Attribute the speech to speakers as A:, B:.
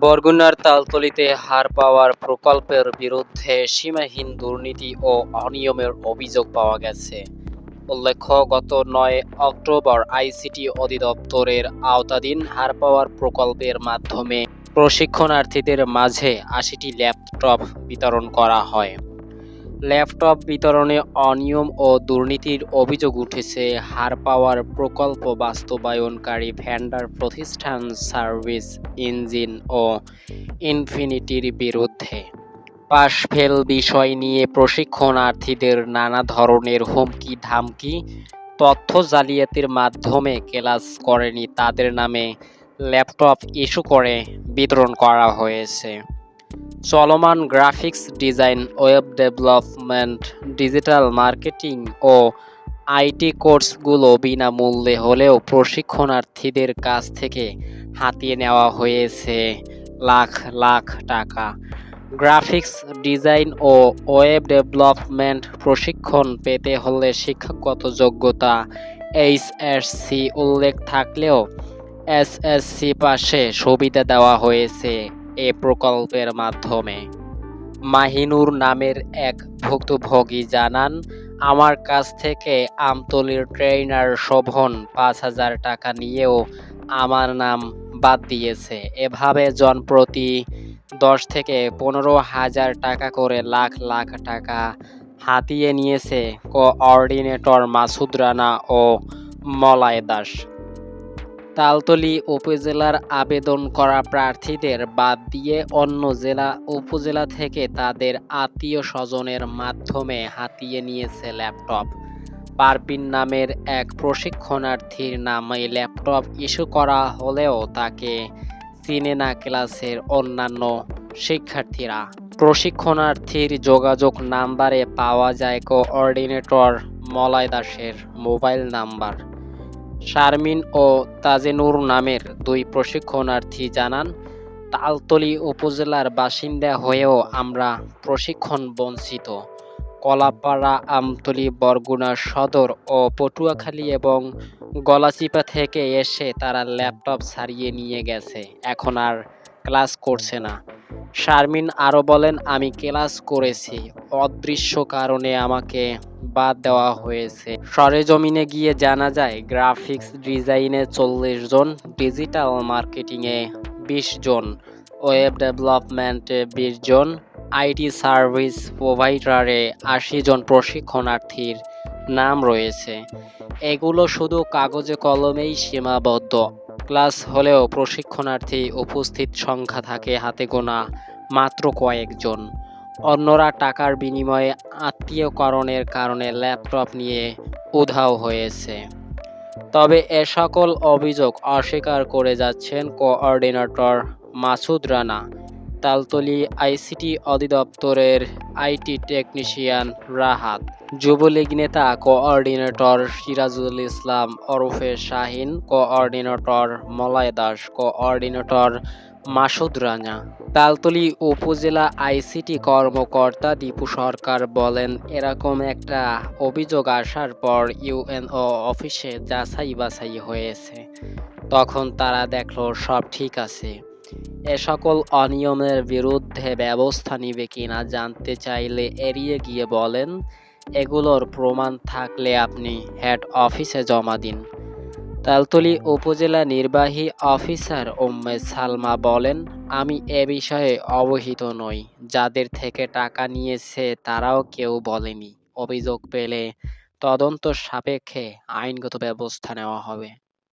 A: বরগুনার তালতলিতে হার পাওয়ার প্রকল্পের বিরুদ্ধে সীমাহীন দুর্নীতি ও অনিয়মের অভিযোগ পাওয়া গেছে। উল্লেখ্য, গত নয় অক্টোবর আইসিটি অধিদপ্তরের আওতাধীন হার পাওয়ার প্রকল্পের মাধ্যমে প্রশিক্ষণার্থীদের মাঝে আশিটি ল্যাপটপ বিতরণ করা হয়। ল্যাপটপ বিতরণে অনিয়ম ও দুর্নীতির অভিযোগ উঠেছে। হার পাওয়ার প্রকল্প বাস্তবায়নকারী ভেন্ডার প্রতিষ্ঠান সার্ভিস ইঞ্জিন ও ইনফিনিটির বিরুদ্ধে। পাশ ফেল বিষয় নিয়ে প্রশিক্ষণার্থীদের নানা ধরনের হুমকি ধামকি তথ্য জালিয়াতির মাধ্যমে ক্লাস করেনি তাদের নামে ল্যাপটপ ইস্যু করে বিতরণ করা হয়েছে। চলমান graphics design, web development, digital marketing O IT কোর্সগুলো বিনামূল্যে হলেও প্রশিক্ষণার্থীদের কাছ থেকে হাতিয়ে নেওয়া হয়েছে লাখ লাখ টাকা। গ্রাফিক্স ডিজাইন ও ওয়েব ডেভেলপমেন্ট প্রশিক্ষণ পেতে হলে শিক্ষাগত যোগ্যতা এইচএসসি উল্লেখ থাকলেও এসএসসি পাশে সুবিধা দেওয়া হয়েছে। এ প্রকল্পের মাধ্যমে। মাহিনুর নামের এক ভুক্তভোগী জানান, আমার কাছ থেকে আমতলির ট্রেনার শোভন পাঁচ হাজার টাকা নিয়েও আমার নাম বাদ দিয়েছে। এভাবে জনপ্রতি দশ থেকে পনেরো হাজার টাকা করে লাখ লাখ টাকা হাতিয়ে নিয়েছে কোঅর্ডিনেটর মাসুদ রানা ও মলায় দাস। তালতলী উপজেলার আবেদন করা প্রার্থীদের বাদ দিয়ে অন্য জেলা উপজেলা থেকে তাদের আত্মীয় স্বজনের মাধ্যমে হাতিয়ে নিয়েছে ল্যাপটপ। পারবিন নামের এক প্রশিক্ষণার্থীর নামে ল্যাপটপ ইস্যু করা হলেও তাকে চিনে না ক্লাসের অন্যান্য শিক্ষার্থীরা। প্রশিক্ষণার্থীর যোগাযোগ নাম্বারে পাওয়া যায় কোঅর্ডিনেটর মলয় দাসের মোবাইল নাম্বার। শারমিন ও তাজেনুর নামের দুই প্রশিক্ষণার্থী জানান, তালতলী উপজেলার বাসিন্দা হয়েও আমরা প্রশিক্ষণ বঞ্চিত। কলাপাড়া, আমতলী, বরগুনা সদর ও পটুয়াখালী এবং গলাচিপা থেকে এসে তারা ল্যাপটপ ছাড়িয়ে নিয়ে গেছে। এখন আর ক্লাস করছে না। শারমিন আরও বলেন, আমি ক্লাস করেছি। অদৃশ্য কারণে আমাকে বাদ দেওয়া হয়েছে। সরেজমিনে গিয়ে জানা যায়, গ্রাফিক্স ডিজাইনে চল্লিশ জন, ডিজিটাল মার্কেটিংয়ে বিশ জন, ওয়েব ডেভেলপমেন্টে বিশ জন, আইটি সার্ভিস প্রোভাইডারে আশি জন প্রশিক্ষণার্থীর নাম রয়েছে। এগুলো শুধু কাগজে কলমেই সীমাবদ্ধ। ক্লাস হলেও প্রশিক্ষণার্থী উপস্থিত সংখ্যা থাকে হাতে গোনা মাত্র কয়েকজন। অন্যরা টাকার বিনিময়ে আত্মীয়করণের কারণে ল্যাপটপ নিয়ে উধাও হয়েছে। তবে এ সকল অভিযোগ অস্বীকার করে যাচ্ছেন কোঅর্ডিনেটর মাসুদ রানা। তালতলী আইসিটি অধিদপ্তরের আইটি টেকনিশিয়ান রাহাত। যুবলীগ নেতা কোঅর্ডিনেটর সিরাজুল ইসলাম ওরফে শাহিন, কোঅর্ডিনেটর মলয় দাস, কোঅর্ডিনেটর মাসুদ রানা। তালতলি উপজেলা আইসিটি কর্মকর্তা দীপু সরকার বলেন, এরকম একটা অভিযোগ আসার পর ইউএনও অফিসে যাচাই বাছাই হয়েছে। তখন তারা দেখল সব ঠিক আছে। এ সকল অনিয়মের বিরুদ্ধে ব্যবস্থা নিবে কিনা জানতে চাইলে এড়িয়ে গিয়ে বলেন, এগুলোর প্রমাণ থাকলে আপনি হেড অফিসে জমা দিন। তালতলী উপজেলা নির্বাহী অফিসার উম্মে সালমা বলেন, আমি এ বিষয়ে অবহিত নই, যাদের থেকে টাকা নিয়েছে তারাও কেউ বলেনি। অভিযোগ পেলে তদন্ত সাপেক্ষে আইনগত ব্যবস্থা নেওয়া হবে।